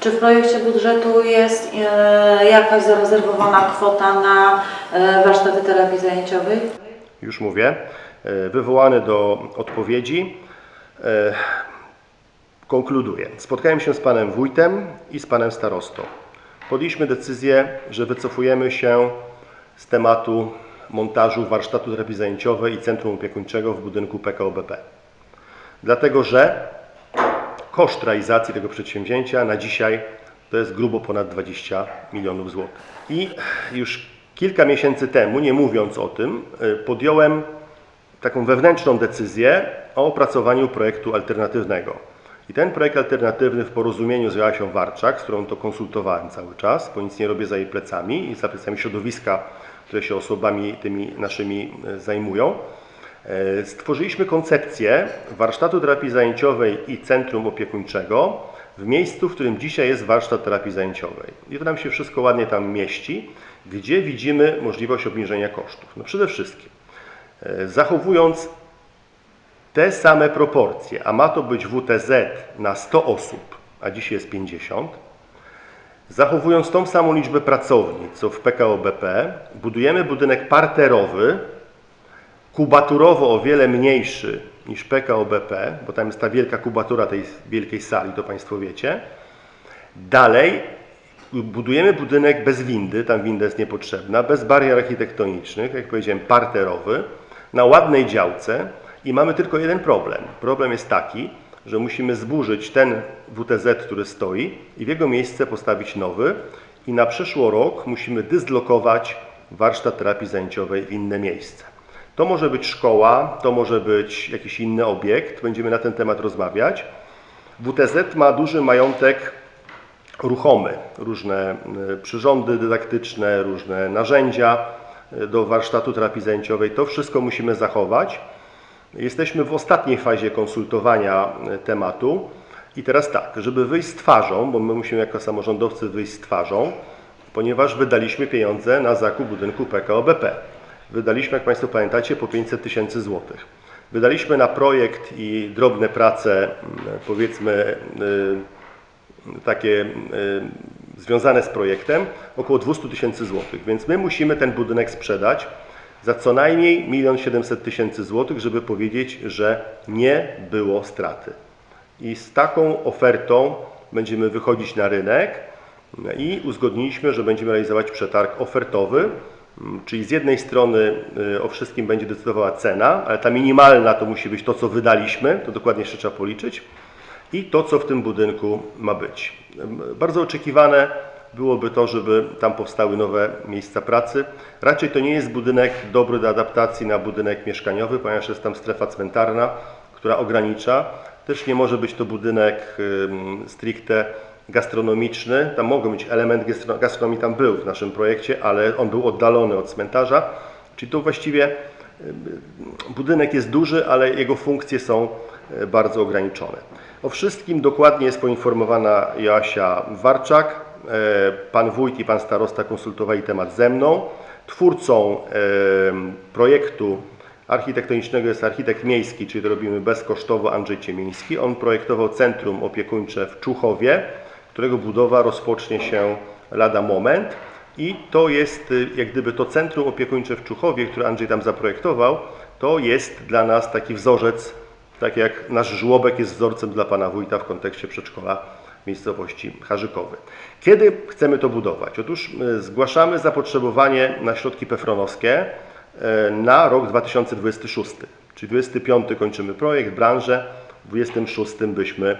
Czy w projekcie budżetu jest e, jakaś zarezerwowana kwota na e, warsztaty terapii zajęciowej? Już mówię. E, Wywołany do odpowiedzi. Konkluduję. Spotkałem się z panem wójtem i z panem starostą. Podjęliśmy decyzję, że wycofujemy się z tematu montażu warsztatu terapii zajęciowej i centrum opiekuńczego w budynku PKO BP. Dlatego, że koszt realizacji tego przedsięwzięcia na dzisiaj to jest grubo ponad 20 milionów złotych. I już kilka miesięcy temu, nie mówiąc o tym, y, podjąłem taką wewnętrzną decyzję o opracowaniu projektu alternatywnego. I ten projekt alternatywny w porozumieniu z Joasią Warczak, z którą to konsultowałem cały czas, bo nic nie robię za jej plecami i za plecami środowiska, które się osobami tymi naszymi y, zajmują, Stworzyliśmy koncepcję warsztatu terapii zajęciowej i centrum opiekuńczego w miejscu, w którym dzisiaj jest warsztat terapii zajęciowej. I to nam się wszystko ładnie tam mieści, gdzie widzimy możliwość obniżenia kosztów. No przede wszystkim e, zachowując te same proporcje, a ma to być WTZ na 100 osób, a dzisiaj jest 50, zachowując tą samą liczbę pracownic, co w PKO BP, budujemy budynek parterowy, kubaturowo o wiele mniejszy niż PKO BP, bo tam jest ta wielka kubatura tej wielkiej sali, to Państwo wiecie. Dalej budujemy budynek bez windy, tam winda jest niepotrzebna, bez barier architektonicznych, jak powiedziałem, parterowy, na ładnej działce i mamy tylko jeden problem. Problem jest taki, że musimy zburzyć ten WTZ, który stoi i w jego miejsce postawić nowy i na przyszły rok musimy dyslokować warsztat terapii zajęciowej w inne miejsce. To może być szkoła, to może być jakiś inny obiekt, będziemy na ten temat rozmawiać. WTZ ma duży majątek ruchomy, różne y, przyrządy dydaktyczne, różne narzędzia y, do warsztatu terapii zajęciowej. To wszystko musimy zachować. Jesteśmy w ostatniej fazie konsultowania y, tematu. I teraz tak, żeby wyjść z twarzą, bo my musimy jako samorządowcy wyjść z twarzą, ponieważ wydaliśmy pieniądze na zakup budynku PKO BP. Wydaliśmy, jak Państwo pamiętacie, po 500 tysięcy złotych. Wydaliśmy na projekt i drobne prace, mm, powiedzmy, y, takie y, związane z projektem, około 200 tysięcy złotych. Więc my musimy ten budynek sprzedać za co najmniej 1 700 tysięcy złotych, żeby powiedzieć, że nie było straty. I z taką ofertą będziemy wychodzić na rynek i uzgodniliśmy, że będziemy realizować przetarg ofertowy, Czyli z jednej strony y, o wszystkim będzie decydowała cena, ale ta minimalna to musi być to, co wydaliśmy, to dokładnie jeszcze trzeba policzyć, i to, co w tym budynku ma być. Bardzo oczekiwane byłoby to, żeby tam powstały nowe miejsca pracy. Raczej to nie jest budynek dobry do adaptacji na budynek mieszkaniowy, ponieważ jest tam strefa cmentarna, która ogranicza. Też nie może być to budynek stricte gastronomiczny. Tam mogą być element gastro- gastronomii, tam był w naszym projekcie, ale on był oddalony od cmentarza. Czyli to właściwie y, budynek jest duży, ale jego funkcje są y, bardzo ograniczone. O wszystkim dokładnie jest poinformowana Joasia Warczak. E, Pan wójt i pan starosta konsultowali temat ze mną. Twórcą projektu architektonicznego jest architekt miejski, czyli to robimy bezkosztowo Andrzej Ciemiński. On projektował centrum opiekuńcze w Czuchowie, którego budowa rozpocznie się lada moment. I to jest y, jak gdyby to centrum opiekuńcze w Czuchowie, które Andrzej tam zaprojektował, to jest dla nas taki wzorzec, tak jak nasz żłobek jest wzorcem dla pana wójta w kontekście przedszkola miejscowości Harzykowy. Kiedy chcemy to budować? Otóż y, zgłaszamy zapotrzebowanie na środki pefronowskie y, na rok 2026, czyli 25 kończymy projekt, branżę, w 26 byśmy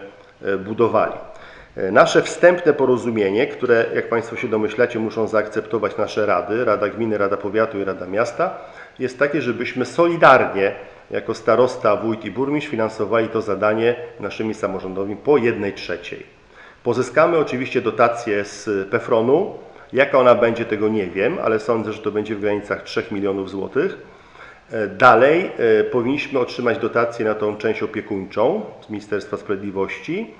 budowali. E, Nasze wstępne porozumienie, które, jak Państwo się domyślacie, muszą zaakceptować nasze rady, Rada Gminy, Rada Powiatu i Rada Miasta, jest takie, żebyśmy solidarnie, jako starosta, wójt i burmistrz, finansowali to zadanie naszymi samorządowymi po jednej trzeciej. Pozyskamy oczywiście dotację z PEFRON-u. Jaka ona będzie, tego nie wiem, ale sądzę, że to będzie w granicach 3 milionów złotych. E, Dalej e, powinniśmy otrzymać dotację na tą część opiekuńczą z Ministerstwa Sprawiedliwości.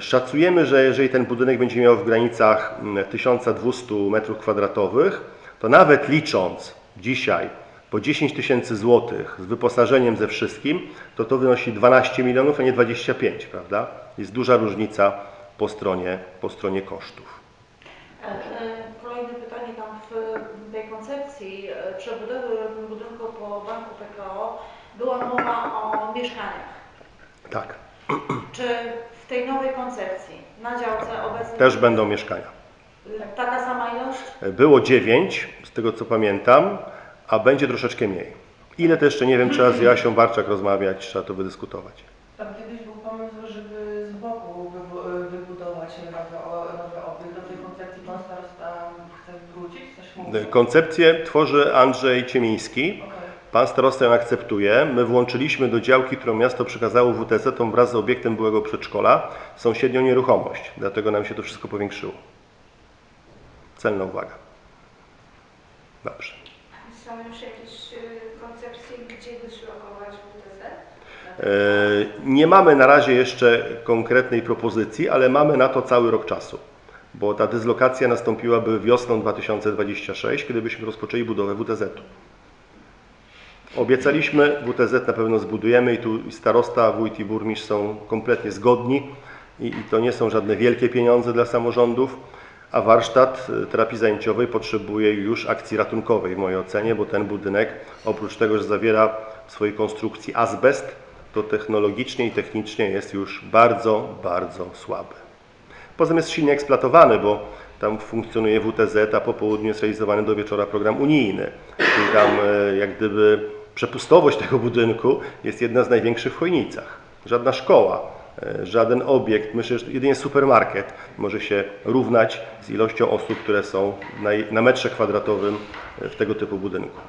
Szacujemy, że jeżeli ten budynek będzie miał w granicach mm, 1200 m2, to nawet licząc dzisiaj po 10 tysięcy złotych z wyposażeniem ze wszystkim, to to wynosi 12 milionów, a nie 25, prawda? Jest duża różnica po stronie, po stronie kosztów. E, e, Kolejne pytanie tam w tej koncepcji e, przebudowy budynku po banku PKO była mowa o mieszkaniach. Tak, Czy w tej nowej koncepcji na działce obecnie też będą mieszkania. taka sama ilość? Było 9, z tego co pamiętam, a będzie troszeczkę mniej. Ile to jeszcze nie wiem, trzeba z Jasią Barczak rozmawiać, trzeba to wydyskutować. Tam kiedyś był pomysł, żeby z boku wybu- wybudować nowy, obiekt. Do tej koncepcji pan starosta chce wrócić? Coś mówi? Koncepcję tworzy Andrzej Ciemiński. Pan starosta ją akceptuje. My włączyliśmy do działki, którą miasto przekazało tą wraz z obiektem byłego przedszkola, sąsiednią nieruchomość. Dlatego nam się to wszystko powiększyło. Celna uwaga. Dobrze. Są już jakieś y, koncepcje, gdzie dyslokować WTC? E, Nie mamy na razie jeszcze konkretnej propozycji, ale mamy na to cały rok czasu, bo ta dyslokacja nastąpiłaby wiosną 2026, kiedy byśmy rozpoczęli budowę WTZ-u. Obiecaliśmy, WTZ na pewno zbudujemy i tu starosta, wójt i burmistrz są kompletnie zgodni i, i to nie są żadne wielkie pieniądze dla samorządów, a warsztat e, terapii zajęciowej potrzebuje już akcji ratunkowej w mojej ocenie, bo ten budynek oprócz tego, że zawiera w swojej konstrukcji azbest, to technologicznie i technicznie jest już bardzo, bardzo słaby. Poza tym jest silnie eksploatowany, bo tam funkcjonuje WTZ, a po południu jest realizowany do wieczora program unijny. I tam e, jak gdyby przepustowość tego budynku jest jedna z największych w Chojnicach. Żadna szkoła, e, żaden obiekt, myślę, że jedynie supermarket może się równać z ilością osób, które są na, metrze kwadratowym e, w tego typu budynku.